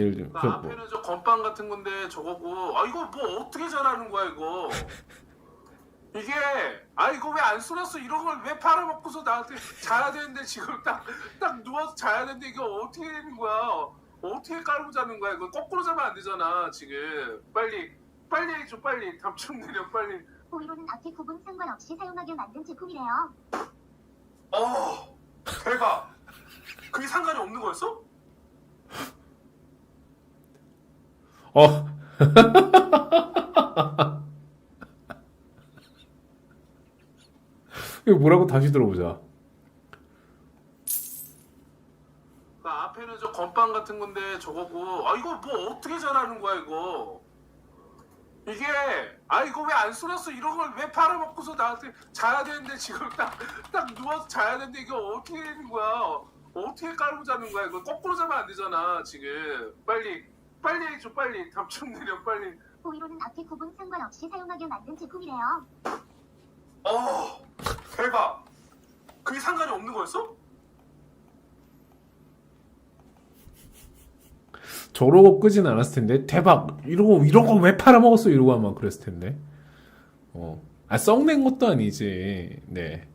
예를 들면 그그 뭐, 앞에는 저 건빵 같은 건데 저거고. 아 이거 뭐 어떻게 잘하는 거야 이거? 이게 아 이거 왜안 쏘렸어? 이런 걸 왜 팔아먹고서 나한테 자야 되는데 지금 딱 딱 누워서 자야 되는데 이게 어떻게 되는 거야? 어떻게 깔고 자는 거야? 이거 거꾸로 자면 안 되잖아 지금. 빨리 빨리 해줘 빨리. 답좀 내려 빨리. 호이로는 앞뒤 구분 상관없이 사용하게 만든 제품이래요. 어 대박. 그게 상관이 없는 거였어? 어. 이거 뭐라고 다시 들어보자. 그 앞에는 저 건빵 같은 건데 저거고. 아 이거 뭐 어떻게 잘하는 거야 이거? 이게 아 이거 왜안 쏘렸어? 이런 걸 왜 팔아먹고서 나한테 자야 되는데 지금 딱 딱 누워서 자야 되는데 이게 어떻게 되는 거야? 어떻게 깔고 자는 거야? 이거 거꾸로 자면 안 되잖아 지금. 빨리 빨리 해줘 빨리. 답좀 내려 빨리. 호이로는 앞뒤 구분 상관없이 사용하게 만든 제품이래요. 어 대박. 그게 상관이 없는 거였어? 저러고 끄진 않았을 텐데. 대박. 이러고 이런 거 왜 팔아먹었어? 이러고 아마 그랬을 텐데. 어. 아 썩낸 것도 아니지. 네